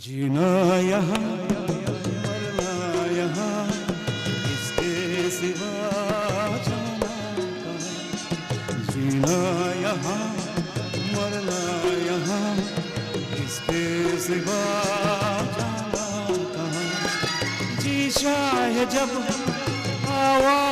जीना यहाँ, मरना यहाँ इसके सिवा जाना जीना यहाँ, मरना यहाँ इसके सिवा जाना जी चाहे जब आवाज़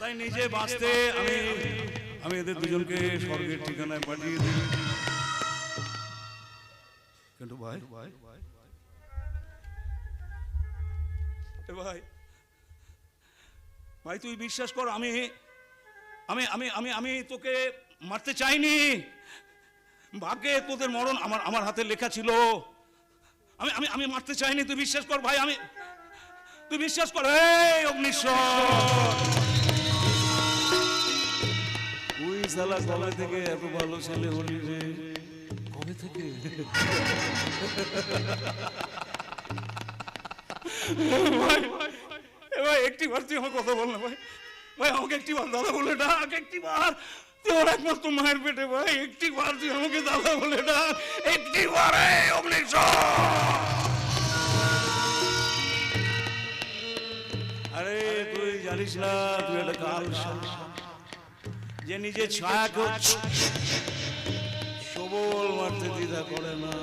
তাই নিজে বাঁচতে আমি আমি এদের দুজনকে স্বর্গের ঠিকানায় পাঠিয়ে দিই। কিন্তু ভাই। ভাই ভাই ভাই তুই বিশ্বাস কর, আমি আমি আমি আমি আমি তোকে মারতে চাইনি। ভাগ্যে তোদের মরণ আমার আমার হাতে লেখা ছিল। আমি আমি আমি মারতে চাইনি, তুই বিশ্বাস কর ভাই, আমি তুই বিশ্বাস কর এই অগ্নিশ্বর। ওই শালা কবে থেকে এত ভালো ছেলে হলি রে? কবে থেকে? ভাই ভাই একটি বার তুই আমার কথা বল না ভাই। ভাই আমাকে একটি বার দাদা বলে ডাক একটি বার। তুই ওর একমাত্র মায়ের পেটে ভাই একটি বার তুই আমাকে দাদা বলে ডাক একটি বার এই অগ্নিশ্বর। না তুই যে নিজে ছায়াকে সবল মারতে দ্বিধা করে না।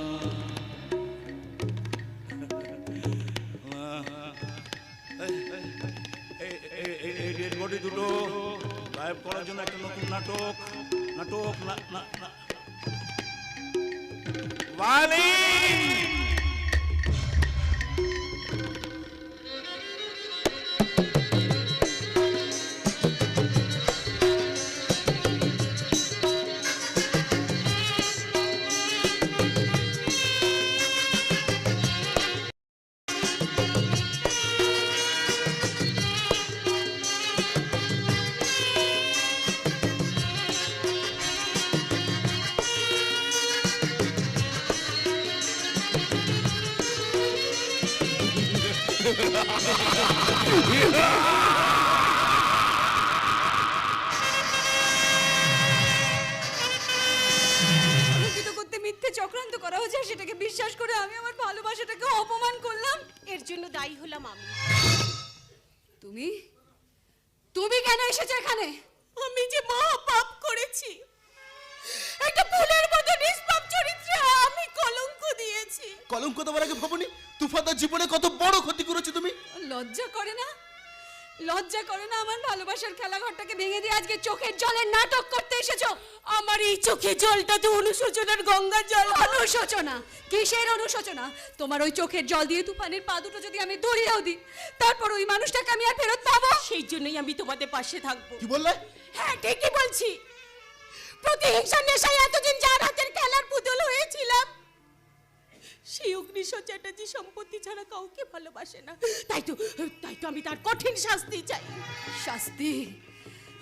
দুটো, গায়েব করার জন্য একটা নতুন নাটক নাটক, না- না- না- আলোকিত করতে মিথ্যে চক্রান্ত করা হচ্ছে আর সেটাকে বিশ্বাস করে আমি আমার ভালোবাসাটাকে অপমান করলাম। এর জন্য দায়ী হলাম আমি। তুমি? তুমি কেন এসেছ এখানে? আমি যে মহা পাপ করেছি একটা ফুলের মতো নিষ্পাপ চরিত্রে আমি কলঙ্ক দিয়েছি। কলঙ্ক দেওয়ার আগে ভাবনি? তুফাদার জীবনে কত বড় ক্ষতি করেছ তুমি? লজ্জা করে না? লজ্জা করে না আমার ভালোবাসার খেলাঘরটাকে ভেঙে দিয়ে আজকে চোখের জলের নাটক করতে এসেছ? আমার এই চোখে জলটা তো অনুশোচনার গঙ্গার জল। অনুশোচনা? কিসের অনুশোচনা? তোমার ওই চোখের জল দিয়ে তুফানের পা দুটো যদি আমি ধরিয়েও দিই তারপর ওই মানুষটাকে আমি আর ফেরত পাবো? সেই জন্যই আমি তোমাদের পাশে থাকব। কি বললে? হ্যাঁ ঠিকই বলছি। প্রতিহিংসার নেশায় এতদিন যার হাতের খেলার পুতুল হয়েছিলাম। সেই অগ্নিশ্বর চ্যাটার্জি সম্পত্তি ছাড়া কাউকে ভালোবাসে না। তাই তো তাই তো আমি তার কঠিন শাস্তি চাই। শাস্তি?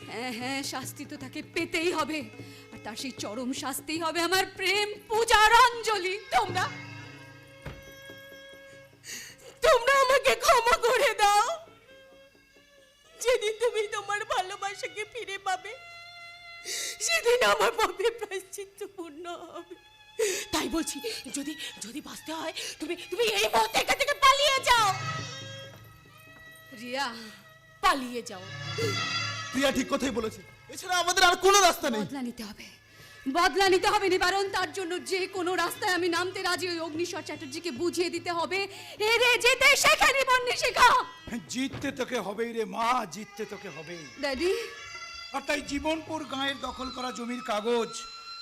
হ্যাঁ হ্যাঁ শাস্তি তো তাকে পেতেই হবে। আর তার সেই চরম শাস্তি হবে আমার প্রেম পূজার অঞ্জলি। তোমরা তোমরা আমাকে ক্ষমা করে দাও। যেদিন তুমি তোমার ভালোবাসাকে ফিরে পাবে সেদিন আমার পাপে প্রায়শ্চিত্ত পূর্ণ হবে। তাই বলছি যদি যদি বাঁচতে হয় তুমি তুমি এই মুহূর্তে এখান থেকে পালিয়ে যাও। রিয়া। পালিয়ে যাও। প্রিয়া ঠিক কথাই বলেছে। এছাড়া আমাদের আর কোনো রাস্তা নেই। বদলা নিতে হবে। বদলা নিতে হবে নিবারণ তার জন্য যে কোনো রাস্তায় আমি নামতে রাজি ওই অগ্নিশ্বর চ্যাটার্জিকে বুঝিয়ে দিতে হবে। এরে যেতে শেখা নিবন্নি শেখা। জিততে তোকে হবেই রে মা জিততে তোকে হবেই। ড্যাডি। আর তাই জীবনপুর গাঁয়ের দখল করা জমির কাগজ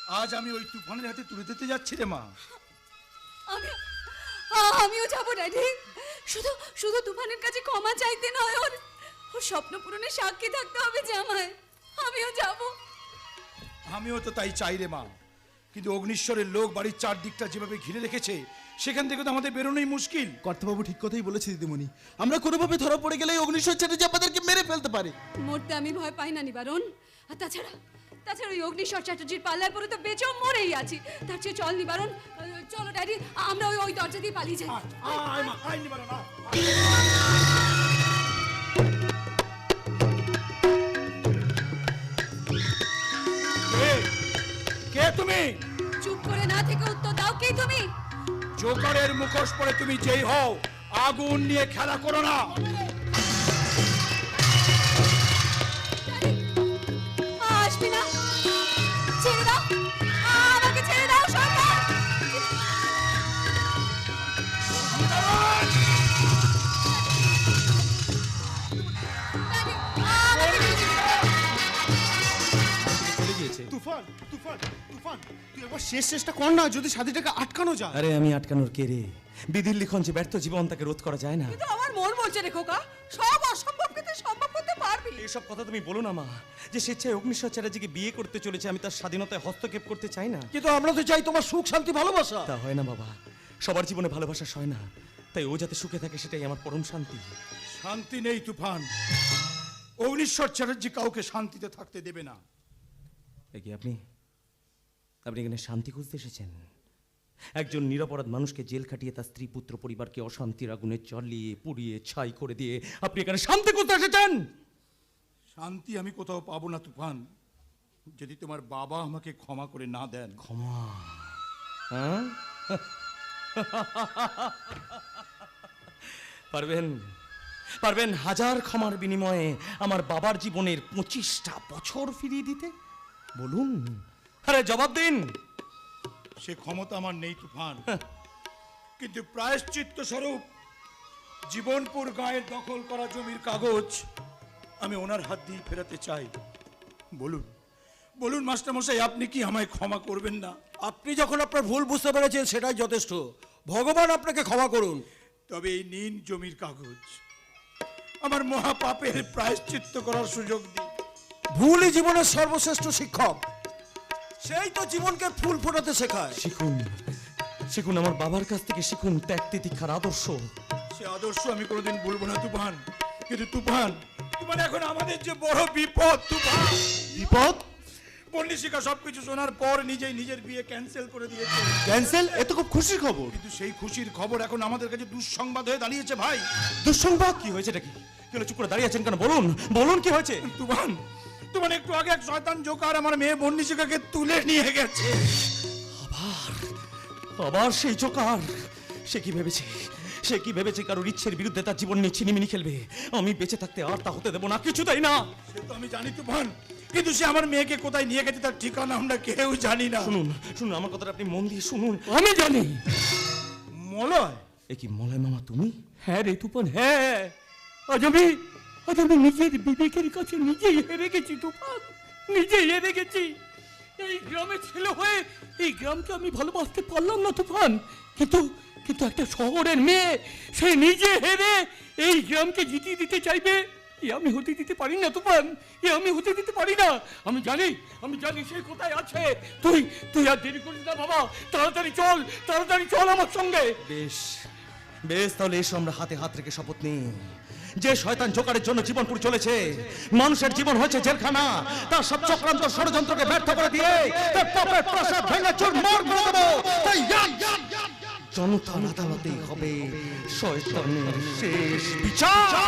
আজ আমি ওই তুফানের হাতে তুলে দিতে যাচ্ছি রে মা। আমি আমিও যাব ড্যাডি শুধু শুধু তুফানের কাছে ক্ষমা চাইতে নয় ওর ওর স্বপ্ন পূরণে সাক্ষী থাকতে হবে যে আমায়। আমিও যাব। আমিও তো তাই চাই রে মা। কিন্তু অগ্নিশ্বরের লোক বাড়ির চারদিকটা যেভাবে ঘিরে রেখেছে সেখান থেকে তো আমাদের বেরোনোই মুশকিল। কর্তাবাবু ঠিক কথাই বলেছে দিদিমণি। আমরা কোনোভাবে ধরা পড়ে গেলে অগ্নিশ্বর চ্যাটার্জি আমাদেরকে মেরে ফেলতে পারে। মরতে আমি ভয় পাই না নিবারণ। আর তাছাড়া তাছাড়া ওই অগ্নিশ্বর চ্যাটার্জির পাল্লার পরে তো বেঁচেও মরেই আছি। তার চেয়ে চল নিবারণ চলো ড্যাডি আমরা ওই ওই দরজা দিয়ে পালিয়ে যাই? কে তুমি? চুপ করে না থেকে উত্তর দাও কে তুমি? জোকারের মুখোশ পরে তুমি যেই হও আগুন নিয়ে খেলা করো না। আসবি না ছেড়ে দাও। আমাকে ছেড়ে দাও সরকার। আমাকে নিয়ে চলে গিয়েছে তুফান তুফান তুফান। তুই একবার শেষ চেষ্টা কর না যদি সাথীটাকে আটকানো যায়। আরে আমি আটকানোর কে রে? বিধির লিখন যে ব্যর্থ জীবন তাকে রোধ করা যায় না। কিন্তু আমার মন বলছে রে খোকা। সব অসম্ভবকে এসব কথা তুমি বলো না মা। যে স্বেচ্ছায় অগ্নিশ্বর চ্যাটার্জিকে বিয়ে করতে চলেছে আমি তার স্বাধীনতায় হস্তক্ষেপ করতে চাই না। কিন্তু আমরা তো চাই তোমার সুখ শান্তি ভালোবাসা। তা হয় না বাবা। সবার জীবনে ভালোবাসা হয় না। তাই ও যাতে সুখে থাকে সেটাই আমার পরম শান্তি। শান্তি নেই তুফান। অগ্নিশ্বর চ্যাটার্জি কাউকে শান্তিতে থাকতে দেবে না। কি আপনি? আপনি এখানে শান্তি খুঁজতে এসেছেন? একজন নিরপরাধ মানুষকে জেল খাটিয়ে তার স্ত্রী পুত্র পরিবারকে অশান্তির আগুনে চলিয়ে পুড়িয়ে ছাই করে দিয়ে আপনি এখানে শান্তি খুঁজতে এসেছেন? শান্তি আমি কোথাও পাবো না তুফান। যদি তোমার বাবা আমাকে ক্ষমা করে না দেন। ক্ষমা। হ্যাঁ? পারবেন? পারবেন হাজার ক্ষমার বিনিময়ে আমার বাবার জীবনের পঁচিশটা বছর ফিরিয়ে দিতে? বলুন। আরে জবাব দিন। সে ক্ষমতা আমার নেই তুফান। কিন্তু প্রায়শ্চিত্ত স্বরূপ জীবনপুর গায়ের দখল করা জমির কাগজ আমি ওনার হাত দিয়ে ফেরাতে চাই। বলুন বলুন মাস্টারমশাই আপনি কি আমায় ক্ষমা করবেন না? আপনি যখন আপনার ভুল বুঝতে পেরেছেন সেটাই যথেষ্ট। ভগবান আপনাকে ক্ষমা করুন। তবে এই নিন জমির কাগজ। আমার মহাপাপের প্রায়শ্চিত্ত করার সুযোগ দিন। ভুলই জীবনের সর্বশ্রেষ্ঠ শিক্ষক। সেই তো জীবনকে ফুল ফোটাতে শেখায়। শিখুন শিখুন আমার বাবার কাছ থেকে শিখুন ত্যাগ তিতিক্ষার আদর্শ। সে আদর্শ আমি কোনোদিন ভুলবো না তুফান। কিন্তু তুফান তুফান এখন আমাদের যে বড় বিপদ তুফান। বিপদ? পণ্ডিশিকা সবকিছু শোনার পর নিজেই নিজের বিয়ে ক্যান্সেল করে দিয়েছে। ক্যান্সেল এ তো খুব খুশির খবর। কিন্তু সেই খুশির খবর এখন আমাদের কাছে দুঃসংবাদ হয়ে দাঁড়িয়েছে ভাই। দুঃসংবাদ? কি হয়েছে নাকি কেন চুপ করে দাঁড়িয়ে আছেন কেন? বলুন বলুন কি হয়েছে? তুফান তুফান একটু আগে এক শয়তান জোকার আমার মেয়ে বন্ডিশিকাকে তুলে নিয়ে গেছে। আবার আবার সেই চোকার সে কি ভেবেছে? সে কি ভেবেছে কারোর ইচ্ছের বিরুদ্ধে তার জীবন নিয়ে ছিনিমিনি খেলবে? আমি বেঁচে থাকতে আর তা হতে দেবো না কিছুতেই না। সে তো আমি জানি তুফান কিন্তু সে আমার মেয়েকে কোথায় নিয়ে গেছে তার ঠিকানা আমরা কেউ জানি না। শুনুন শুনুন আমার কথাটা আপনি মন দিয়ে শুনুন। আমি জানি। মলয়? এ কি মলয় মামা তুমি? হ্যাঁ রে তুফান হ্যাঁ। আজ আমি আজ আমি নিজের বিবেকের কাছে নিজেই হেরে গেছি তুফান। নিজেই হেরে গেছি। এই গ্রামে ছেলে হয়ে এই গ্রামকে আমি ভালোবাসতে পারলাম না তুফান। কিন্তু কিন্তু একটা শহরের মেয়ে, সে নিজে হেরে এই গ্রামকে জিতিয়ে দিতে চাইবে। এ আমি হতে দিতে পারি না, তুফান। এ আমি হতে দিতে পারি না। আমি জানি আমি জানি সে কোথায় আছে। তুই তুই আর দেরি করিস না বাবা। তাড়াতাড়ি চল তাড়াতাড়ি চল আমার সঙ্গে। বেশ বেশ, তাহলে এসো আমরা হাতে হাত রেখে শপথ নিই। যে শয়তান জোকারের জন্য জীবনপুর চলেছে, মানুষের জীবন হয়েছে জেলখানা। তার সব চক্রান্ত ষড়যন্ত্রকে ব্যর্থ করে দিয়ে তার পাপের প্রসাদ ভেঙে চুরমার করে দেবো। তাই জনতার আদালতেই হবে। শয়তানের শেষ বিচার।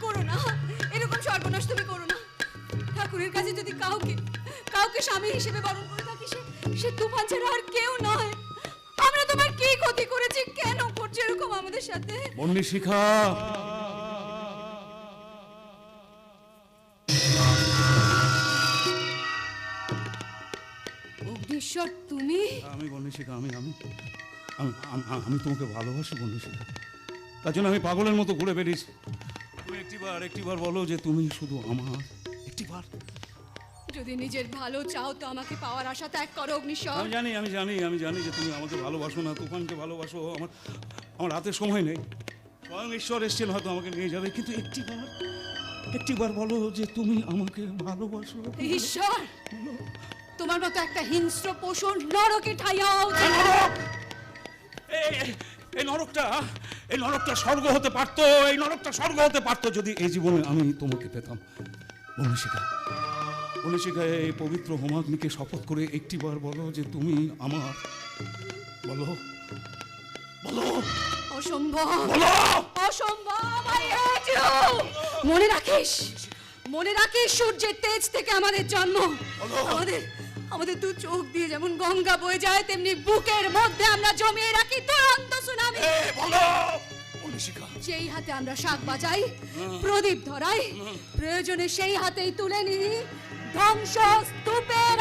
করে না। এরকম তুমি না। ঠাকুরের কাছে যদি কাউকে কাউকে স্বামী হিসেবে বরণ করে থাকি সে সে তুফান ছাড়া আর কেউ নয়। আমরা তোমার কি ক্ষতি করেছি? কেন করছ এরকম আমাদের সাথে? শিখা। অগ্নিশ্বর তুমি? আমি বন্দি শিখা আমি আমি আমি তোমাকে ভালোবাসি বন্দি শিখা। তার জন্য আমি পাগলের মতো ঘুরে বেরিয়েছি তুমি একটিবার একটিবার বলো যে তুমি শুধু আমার। একটিবার। যদি নিজের ভালো চাও তো আমাকে পাওয়ার আশা ত্যাগ করো অগ্নিশ্বর। আমি জানি আমি জানি আমি জানি যে তুমি আমাকে ভালোবাসো না তুফানকে ভালোবাসো আমার আমার হাতে সময় নেই। স্বয়ং ঈশ্বর এসছেন হয়তো আমাকে নিয়ে যাবে কিন্তু একটি একটিবার একটিবার বলো যে তুমি আমাকে ভালোবাসো। ঈশ্বর তোমার মতো একটা হিংস্র পশু নরকে ঠাইয়াও এই নরকটা এই নরকটা স্বর্গ হতে পারতো এই নরকটা স্বর্গ হতে পারতো যদি এই জীবনে আমি তোমাকে পেতাম অনুশিকা অনুশিকা এই পবিত্র হোমাগ্নিকে শপথ করে একটিবার বলো যে তুমি আমার বলো। বলো। অসম্ভব। বলো। অসম্ভব! মনে রাখিস মনে রাখিস সূর্যের তেজ থেকে আমাদের জন্ম। আমাদের আমাদের দু চোখ দিয়ে যেমন গঙ্গা বয়ে যায় তেমনি বুকের মধ্যে আমরা জমিয়ে রাখি দুরন্ত সুনামি। বলো। যেই হাতে আমরা শাক বাজাই প্রদীপ ধরাই প্রয়োজনে সেই হাতেই তুলে নিই। ধ্বংসস্তূপের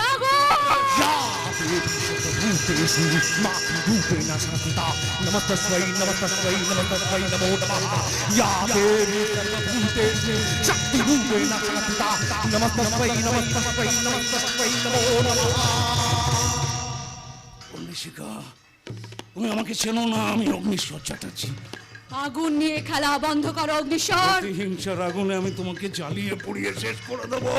নমস্তস্বৈ নমস্তস্বৈ নমস্তস্বৈ নমো নমঃ। ইয়া দেবী সর্বভূতেষু শক্তিভূতেন সংস্থিতা নমস্তস্বৈ নমস্তস্বৈ নমস্তস্বৈ নমো নমঃ। অগ্নিশিখা তুমি আমাকে চেনো না আমি অগ্নিশ্বর চ্যাটার্জি। আগুন নিয়ে খেলা বন্ধ করো অগ্নিশ্বর। হিংসার আগুনে আমি তোমাকে জ্বালিয়ে পুড়িয়ে শেষ করে দেবো।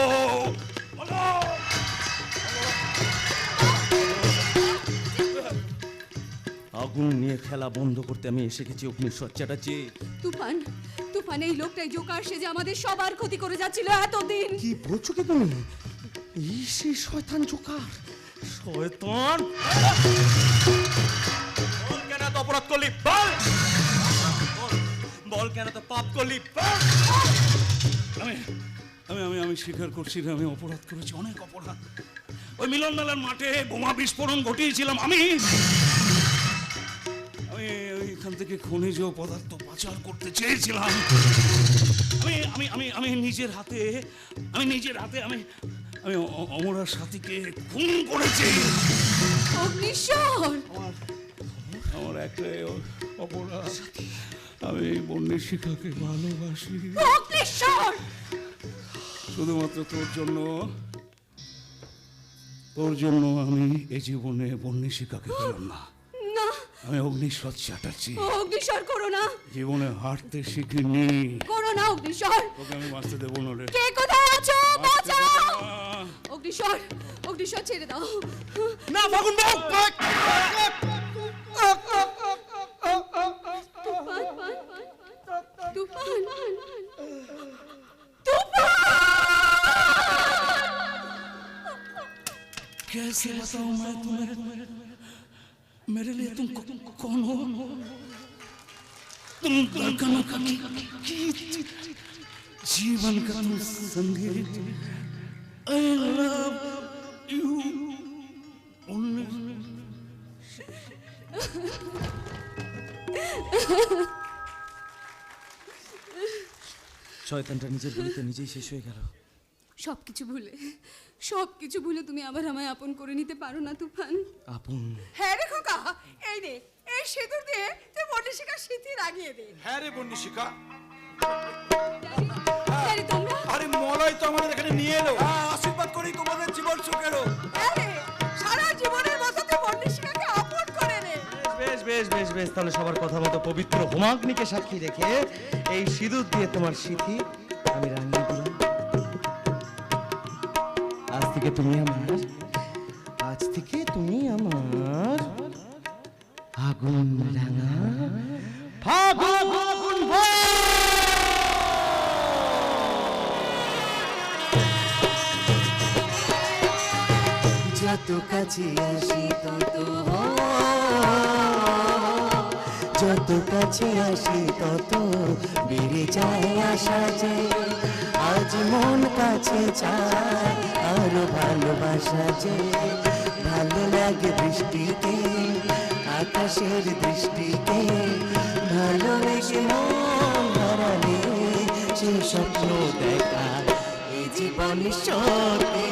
আগুন নিয়ে খেলা বন্ধ করতে আমি এসে গেছি অগ্নিশ্বর চ্যাটার্জি। তুফান তুফান এই লোকটাই জোকার সে যে আমাদের সবার ক্ষতি করে যাচ্ছিল এতদিন। কি বলছো কি তুমি? এই সেই শয়তান জোকার। শয়তান? অপরাধ করলি? বল কেন তো পাপ করলি? আমি আমি আমি আমি স্বীকার করছি আমি অপরাধ করেছি অনেক অপরাধ। ওই মিলন মেলার মাঠে বোমা বিস্ফোরণ ঘটিয়েছিলাম আমি। আমি ওইখান থেকে খনিজ পদার্থ পাচার করতে চেয়েছিলাম। আমি আমি আমি আমি নিজের হাতে আমি নিজের হাতে আমি আমি অমরার সাথীকে খুন করেছি। অগ্নিশ্বর! আমার একটাই অ- অপরাধ। আমি বন্যের শিখাকে ভালোবাসি অগ্নিশ্বর শুধুমাত্র তোর জন্য তোর জন্য আমি এই জীবনে বন্যী শিকাকে পেলাম না না আমি অগ্নিশ্বর চ্যাটার্জি অগ্নিশ্বর করো না জীবনে হাঁটতে শিখিনি করো না অগ্নিশ্বর তোকে আমি বাঁচতে দেবো না কে কোথায় আছো বাঁচাও অগ্নিশ্বর অগ্নিশ্বর ছেড়ে দাও না ফাগুন বাবু कैसे बताऊं मैं तुम्हें मेरे लिए तुम कौ- कौन हो तुम धड़कनों का गीत जीवन का तुम संगीत आई लव यू শয়তানটা নিজের গুলিতে নিজেই শেষ হয়ে গেল সবকিছু ভুলে। সবকিছু ভুলে তুমি আবার আমায় আপন করে নিতে পারো না তুফান। আপন? হ্যাঁ রে খোকা এই নে এই সিঁদুর দিয়ে তুই মনীষিকা স্মৃতি লাগিয়ে দে। হ্যাঁ রে বন্নিশিকা আরে তোমরা। আরে মলয় তো আমাদের এখানে নিয়ে এলো। আশীর্বাদ করি তোমাদের জীবন সুখেরও হ্যাঁ সারা জীবনের মতো তুই মনীষিকাকে আপন করে নে। বেশ বেশ বেশ বেশ তাহলে সবার কথা মতো পবিত্র হোমাগ্নিকে সাক্ষী রেখে এই সিঁদুর দিয়ে তোমার স্মৃতি থেকে তুমি আমার, আজ থেকে তুমি আমার আগুন রাঙা। ফাগুন যত কাছে আসি তত যত কাছে আসি তত বেড়ে যায় আশা যে আজ মন কাছে চায়। আরও ভালোবাসা যে ভালো লাগে বৃষ্টিতে আকাশের দৃষ্টিতে। ভালো লেগে মন হারালে সে স্বপ্ন দেখা, এই জীবন সত্যি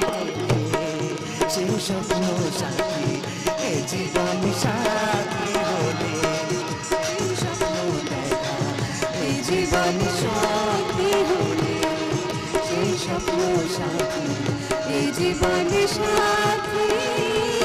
সে স্বপ্ন সাথী এ জীবন সাথী। জীবন সাথী